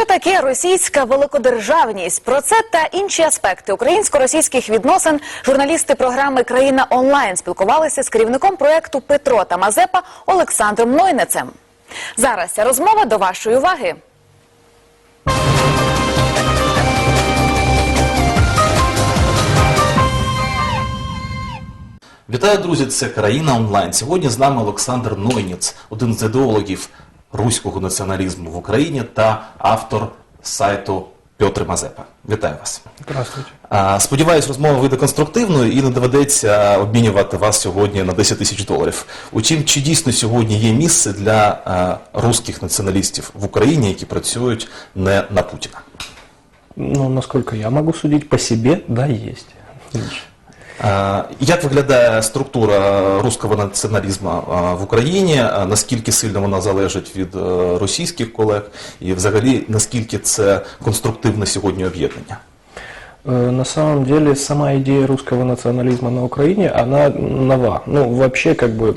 Що таке російська великодержавність? Про це та інші аспекти українсько-російських відносин журналісти програми Країна онлайн спілкувалися з керівником проекту Петро та Мазепа Олександром Нойнецем. Зараз ця розмова до вашої уваги. Вітаю, друзі! Це країна онлайн. Сьогодні з нами Олександр Нойніц, один з ідеологів руського націоналізму в Україні та автор сайту Петр Мазепа. Вітаю вас. Здравствуйте. Сподіваюсь, розмова вийде конструктивною і не доведеться обмінювати вас сьогодні на 10 тисяч доларів. Утім, чи дійсно сьогодні є місце для руських націоналістів в Україні, які працюють не на Путіна? Ну, насколько я могу судить по себе, да, есть. А, Як виглядає структура руського націоналізму в Україні? Наскільки сильно вона залежить від е, російських колег? І взагалі наскільки це конструктивне сьогодні об'єднання? Э, На самом деле, сама идея русского национализма на Украине, она нова. Ну, вообще, как бы,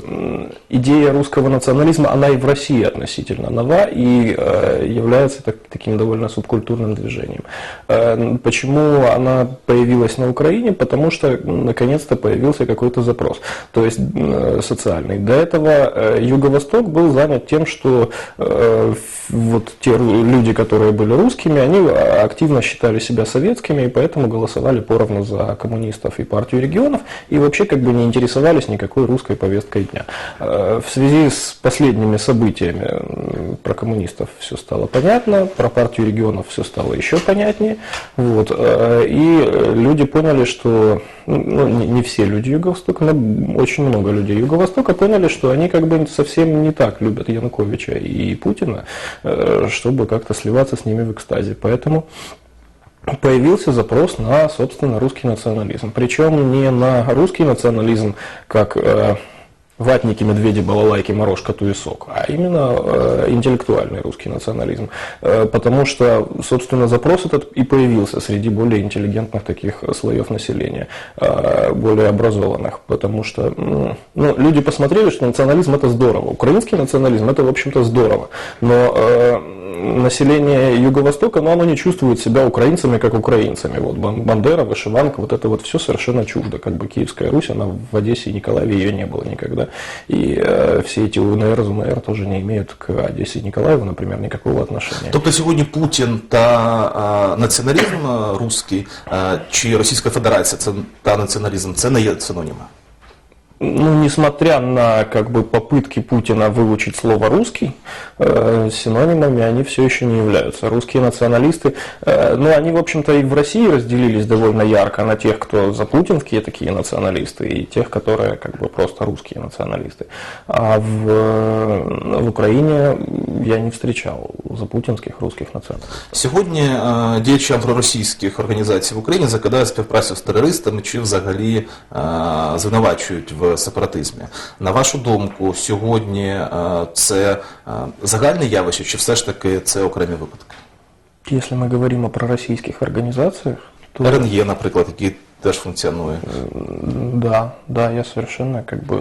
идея русского национализма, она и в России относительно нова и э, является так- таким довольно субкультурным движением. Э, Почему она появилась на Украине? Потому что, наконец-то, появился какой-то запрос, то есть м, социальный. До этого э, Юго-Восток был занят тем, что э, вот те люди, которые были русскими, они э, активно считали себя советскими, и поэтому голосовали поровну за коммунистов и партию регионов, и вообще как бы не интересовались никакой русской повесткой дня. Э, В связи с последними событиями про коммунистов все стало понятно, про партию регионов все стало еще понятнее, вот, э, и э, люди поняли, что, ну, не, не все люди Юго-Востока, но очень много людей Юго-Востока поняли, что они как бы совсем не так любят Януковича и Путина, чтобы как-то сливаться с ними в экстазе. Поэтому появился запрос на, собственно, русский национализм. Причем не на русский национализм, как э, ватники, медведи, балалайки, морожка, туесок, а именно э, интеллектуальный русский национализм. Э, потому что, собственно, запрос этот и появился среди более интеллигентных таких слоев населения, э, более образованных. Потому что ну, люди посмотрели, что национализм это здорово. Украинский национализм это, в общем-то, здорово. Но э, население Юго-Востока, но оно не чувствует себя украинцами, как украинцами. Вот Бан- Бандера, Вышиванка, вот это вот все совершенно чуждо. Как бы Киевская Русь, она в Одессе и Николаеве ее не было никогда. И э, все эти УНР, ЗУНР тоже не имеют к Одессе Николаеву, например, никакого отношения. Тобто сьогодні Путін та а, націоналізм а, руський а, чи Російська Федерація та націоналізм це не є. Ну, несмотря на как бы попытки Путина выучить слово русский, э, синонимами они все еще не являются. Русские националисты, э, ну, они, в общем-то, и в России разделились довольно ярко на тех, кто за путинские такие националисты, и тех, которые как бы просто русские националисты. А в, э, в Украине я не встречал за путинских русских националистов. Сьогодні е, діячам проросійських організацій в Україні закидають співпрацю з терористами чи взагалі е, звинувачують в сепаратизмі. На вашу думку, сьогодні е, це е, загальне явище, чи все ж таки це окремі випадки? Якщо ми говоримо про російських організаціях, то... РНЄ, наприклад, який теж функціонує. Да, да, я совершенно как бы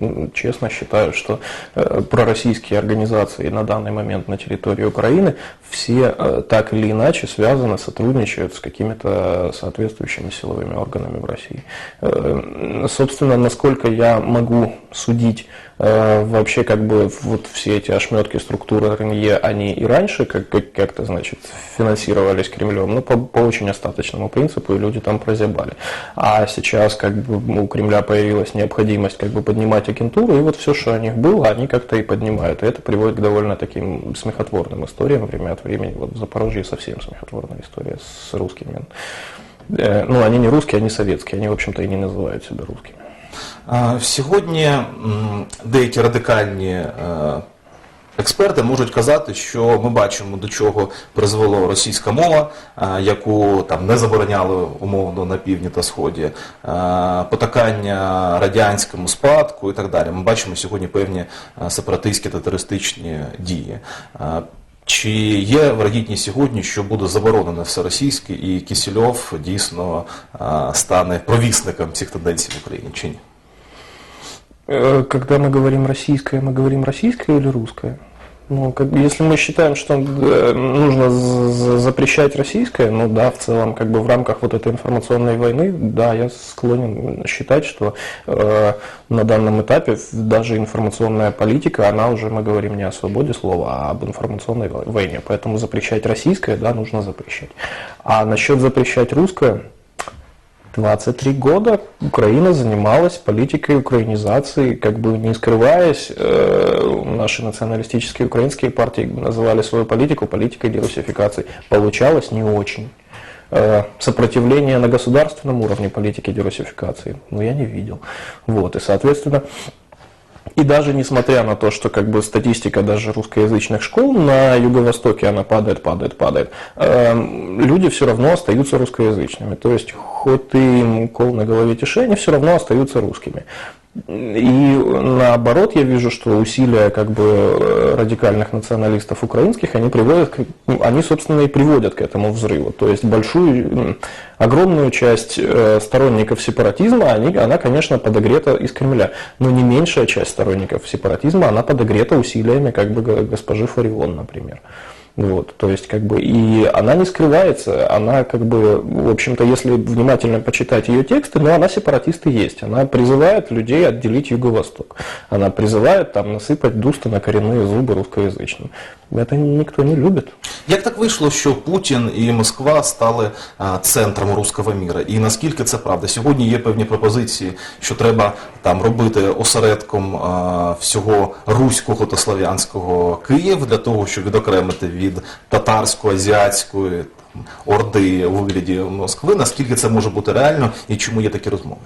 э, честно считаю, что э, пророссийские организации на данный момент на территории Украины все э, так или иначе связаны, сотрудничают с какими-то соответствующими силовыми органами в России. Собственно, насколько я могу судить вообще как бы вот все эти ошметки структуры РНЕ, они и раньше как- как- как-то, значит, финансировались Кремлем, ну, по, по очень остаточному принципу, и люди там прозябали. А сейчас как бы у Кремля появилась необходимость как бы поднимать агентуру, и вот все, что у них было, они как-то и поднимают. И это приводит к довольно таким смехотворным историям время от времени. Вот в Запорожье совсем смехотворная история с русскими. Э, Ну, они не русские, они советские, они, в общем-то, и не называют себя русскими. А, Сьогодні м, деякі радикальні е, експерти можуть казати, що ми бачимо, до чого призвело російська мова, е, яку там не забороняли умовно на півдні та сході, е, потакання радянському спадку і так далі. Ми бачимо сьогодні певні е, сепаратистські та терористичні дії. Чи є вирогідність сьогодні, що буде заборонено все російське і Кісельов дійсно стане провісником цих тенденцій в Україні чи ні? Э, Когда мы говорим российское, мы говорим российское или русское? Ну, как если мы считаем, что э, нужно запрещать российское, ну да, в целом, как бы в рамках вот этой информационной войны, да, я склонен считать, что э, на данном этапе даже информационная политика, она уже, мы говорим не о свободе слова, а об информационной вой- войне. Поэтому запрещать российское, да, нужно запрещать. А насчет запрещать русское, 23 года Украина занималась политикой украинизации, как бы не скрываясь, э, наши националистические украинские партии называли свою политику политикой дерусификации. Получалось не очень. Э, Сопротивление на государственном уровне политики дерусификации, ну, я не видел. Вот, и, соответственно, и даже несмотря на то, что как бы статистика даже русскоязычных школ на юго-востоке она падает, падает, падает, эм, люди все равно остаются русскоязычными. То есть хоть ты им укол на голове тиши, все равно остаются русскими. И наоборот, я вижу, что усилия как бы э, радикальных националистов украинских, они приводят, к- ну, они, собственно, и приводят к этому взрыву. То есть большую, огромную часть э, сторонников сепаратизма, они, она, конечно, подогрета из Кремля, но не меньшая часть сторонников сепаратизма, она подогрета усилиями как бы госпожи Фарион, например. Вот, то есть, как бы, и она не скрывается, она, как бы, в общем-то, если внимательно почитать ее тексты, но она сепаратист и есть. Она призывает людей отделить Юго-Восток. Она призывает там насыпать дусты на коренные зубы русскоязычным. Это никто не любит. Як так вийшло, що Путін і Москва стали а, центром руського міра? І наскільки це правда? Сьогодні є певні пропозиції, що треба там робити осередком а, всього руського та слав'янського Київ для того, щоб відокремити від татарської, азіатської там, орди у вигляді Москви. Наскільки це може бути реально і чому є такі розмови?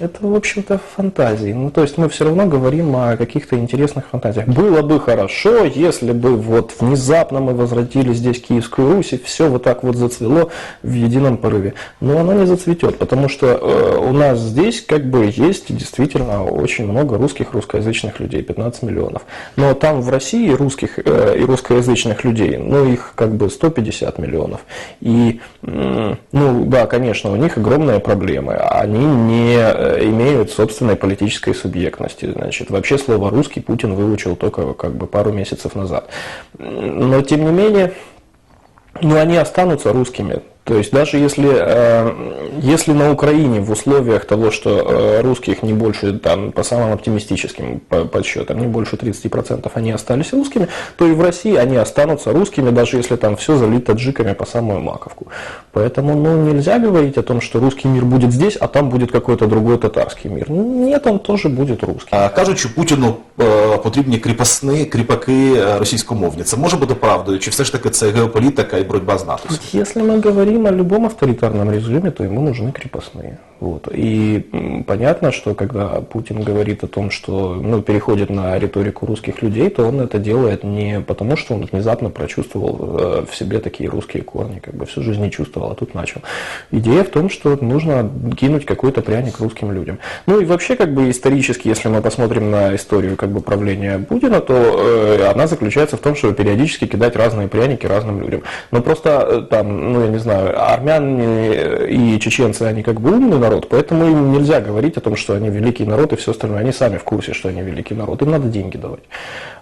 Это, в общем-то, фантазии. Ну, то есть мы все равно говорим о каких-то интересных фантазиях. Было бы хорошо, если бы вот внезапно мы возвратили здесь Киевскую Русь, и все вот так вот зацвело в едином порыве. Но оно не зацветет, потому что э, у нас здесь как бы есть действительно очень много русских, русскоязычных людей, 15 миллионов. Но там в России русских э, и русскоязычных людей, ну, их как бы 150 миллионов. И, ну, да, конечно, у них огромные проблемы. Они не э, имеют собственной политической субъектности. Значит, вообще слово «русский» Путин выучил только как бы пару месяцев назад. Но, тем не менее, ну, они останутся русскими. То есть даже если, э, если на Украине в условиях того, что э, русских не больше, там, по самым оптимистическим по- подсчетам, не больше 30% они остались русскими, то и в России они останутся русскими, даже если там все залито таджиками по самую маковку. Поэтому ну, нельзя говорить о том, что русский мир будет здесь, а там будет какой-то другой татарский мир. Нет, он тоже будет русский. А, Кажуть, що Путіну е, потрібні кріпосни, кріпаки е, російськомовні. Це може бути правдою, чи все ж таки це геополітика і боротьба з НАТО? Если мы говорим о любом авторитарном режиме, то ему нужны крепостные. Вот. И понятно, что когда Путин говорит о том, что ну, переходит на риторику русских людей, то он это делает не потому, что он внезапно прочувствовал э, в себе такие русские корни, как бы всю жизнь не чувствовал, а тут начал. Идея в том, что нужно кинуть какой-то пряник русским людям. Ну и вообще, как бы исторически, если мы посмотрим на историю как бы правления Путина, то э, она заключается в том, чтобы периодически кидать разные пряники разным людям. Но просто э, там, ну я не знаю, армяне и чеченцы, они как бы умный народ, поэтому им нельзя говорить о том, что они великий народ и все остальное. Они сами в курсе, что они великий народ, им надо деньги давать.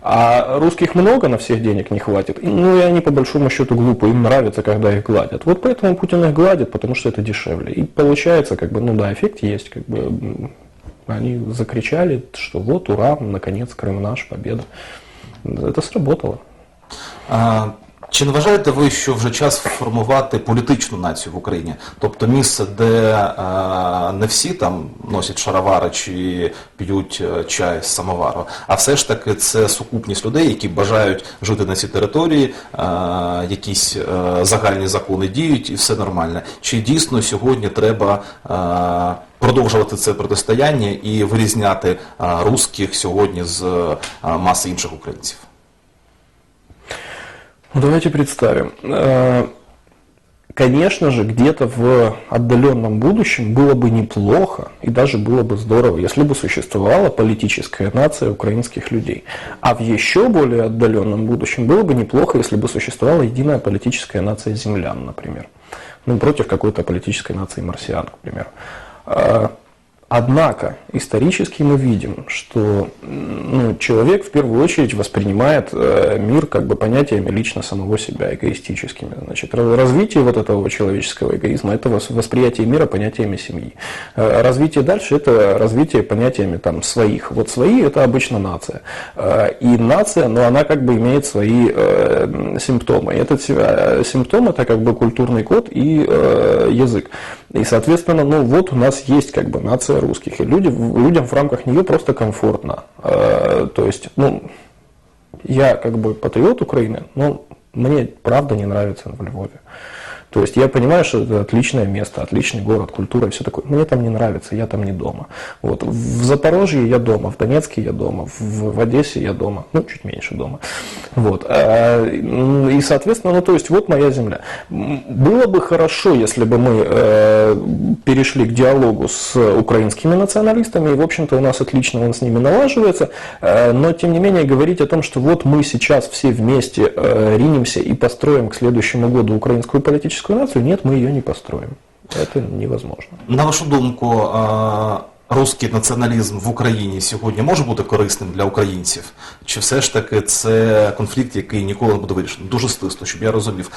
А русских много, на всех денег не хватит. Ну и они по большому счету глупые, им нравится, когда их гладят. Вот поэтому Путин их гладит, потому что это дешевле. И получается, как бы, ну да, эффект есть, как бы они закричали, что вот, ура, наконец, Крым наш, победа. Это сработало. А, Чи не вважаєте ви, що вже час формувати політичну націю в Україні? Тобто місце, де а, не всі там носять шаровари чи п'ють е, чай з самовару, а все ж таки це сукупність людей, які бажають жити на цій території, а, якісь е, загальні закони діють і все нормально. Чи дійсно сьогодні треба а, продовжувати це протистояння і вирізняти а, русських сьогодні з а, маси інших українців? Ну, Давайте представим. Э, Конечно же, где-то в отдаленном будущем было бы неплохо и даже было бы здорово, если бы существовала политическая нация украинских людей. А в еще более отдаленном будущем было бы неплохо, если бы существовала единая политическая нация землян, например. Ну, против какой-то политической нации марсиан, к примеру. Однако исторически мы видим, что ну, человек в первую очередь воспринимает э, мир как бы понятиями лично самого себя, эгоистическими. Значит, раз- развитие вот этого человеческого эгоизма – это вос- восприятие мира понятиями семьи. Э, Развитие дальше – это развитие понятиями там, своих. Вот свои – это обычно нация. Э, И нация, но она как бы имеет свои симптомы. Этот си- симптом – это как бы культурный код и язык. И, соответственно, ну вот у нас есть как бы нация русских, и люди, людям в рамках нее просто комфортно. Э, То есть, ну, я как бы патриот Украины, но мне правда не нравится во Львове. То есть я понимаю, что это отличное место, отличный город, культура и все такое. Мне там не нравится, я там не дома. Вот. В Запорожье я дома, в Донецке я дома, в, в Одессе я дома, ну чуть меньше дома. Вот. А, И соответственно, ну то есть вот моя земля. Было бы хорошо, если бы мы э, перешли к диалогу с украинскими националистами, и в общем-то у нас отлично он с ними налаживается, э, но тем не менее говорить о том, что вот мы сейчас все вместе э, ринемся и построим к следующему году украинскую политическую нацию, нет, мы ее не построим. Это невозможно. На вашу думку, русський націоналізм в Україні сьогодні може бути корисним для українців? Чи все ж таки це конфлікт, який ніколи не буде вирішений? Дуже стисло, щоб я розумів.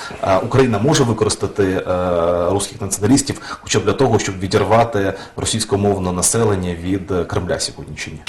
Україна може використати е, русських націоналістів хоча б для того, щоб відірвати російськомовне населення від Кремля сьогодні чи ні?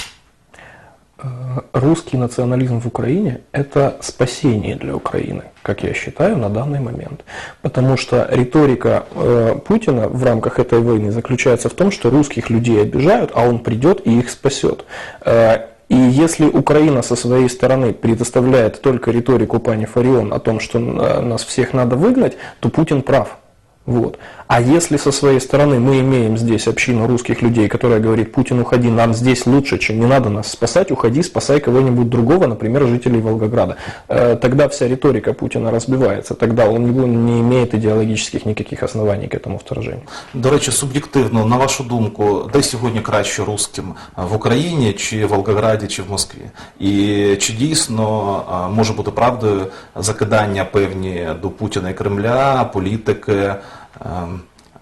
Русский национализм в Украине – это спасение для Украины, как я считаю, на данный момент. Потому что риторика э, Путина в рамках этой войны заключается в том, что русских людей обижают, а он придет и их спасет. Э, и если Украина со своей стороны предоставляет только риторику пани Фарион о том, что э, нас всех надо выгнать, то Путин прав. Вот. А если со своей стороны мы имеем здесь общину русских людей, которая говорит, Путин, уходи, нам здесь лучше, чем не надо нас спасать, уходи, спасай кого-нибудь другого, например, жителей Волгограда. Э, Тогда вся риторика Путина разбивается, тогда он не- не имеет идеологических никаких оснований к этому вторжению. До речі, суб'єктивно, на вашу думку, де сьогодні краще русським а, в Україні, чи в Волгограді, чи в Москві? І чи дійсно а, може бути правдою закидання певні до Путіна і Кремля, політики, е,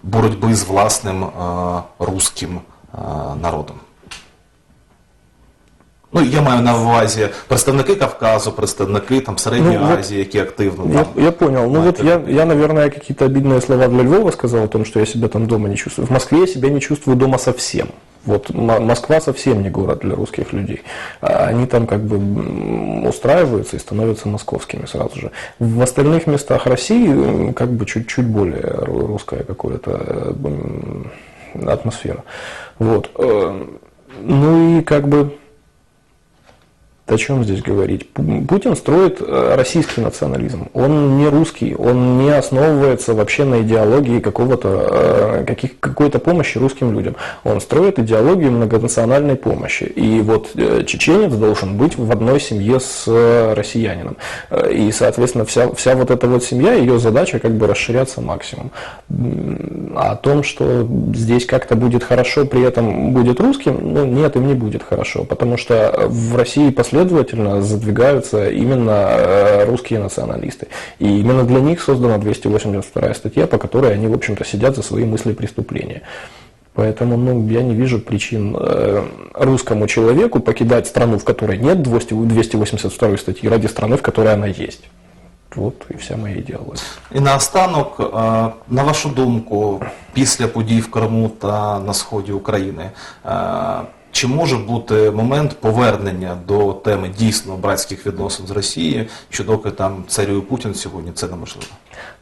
Боротьби з власним руським народом? Ну, я маю на увазі представники Кавказу, представники там Середньої Ну, от Азії, які активно Я, там. я понял. Ну вот мають я, я, наверное, какие-то обидные слова для Львова сказал о том, что я себя там дома не чувствую. В Москве я себя не чувствую дома совсем. Вот М- Москва совсем не город для русских людей. А Они там как бы м, устраиваются и становятся московскими сразу же. В остальных местах России м, как бы чуть-чуть более ру- русская какая-то э, м, атмосфера. Вот. Э, Ну и как бы о чем здесь говорить? Пу- Путин строит э, российский национализм. Он не русский, он не основывается вообще на идеологии какого-то, э, каких, какой-то помощи русским людям. Он строит идеологию многонациональной помощи. И вот э, чеченец должен быть в одной семье с россиянином. И, соответственно, вся, вся вот эта вот семья, ее задача как бы расширяться максимум. А о том, что здесь как-то будет хорошо, при этом будет русским, ну нет, им не будет хорошо, потому что в России последовательно задвигаются именно э, русские националисты. И именно для них создана 282 статья, по которой они, в общем-то, сидят за свои мысли и преступления. Поэтому ну, я не вижу причин э, русскому человеку покидать страну, в которой нет 200 282 статьи, ради страны, в которой она есть. Вот и вся моя идеология. І наостанок, е, на вашу думку, після подій в Криму та на сході України, е, чи може бути момент повернення до теми дійсно братських відносин з Росією, чи доки там царює Путін сьогодні, це неможливо?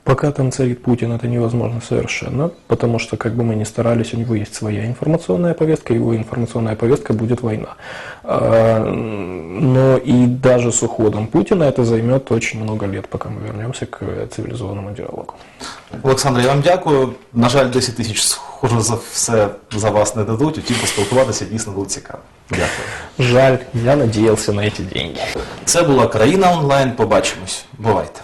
Пока там царит Путин, это невозможно совершенно, потому что, как бы мы ни старались, у него есть своя информационная повестка, его информационная повестка будет война. А, Но и даже с уходом Путина это займет очень много лет, пока мы вернемся к цивилизованному диалогу. Олександр, я вам дякую. На жаль, 10 тисяч, схоже, за все за вас не дадуть, утім поспілкуватися дійсно було цікаво. Дякую. Жаль, я надеялся на эти деньги. Це була країна онлайн. Побачимось. Бувайте.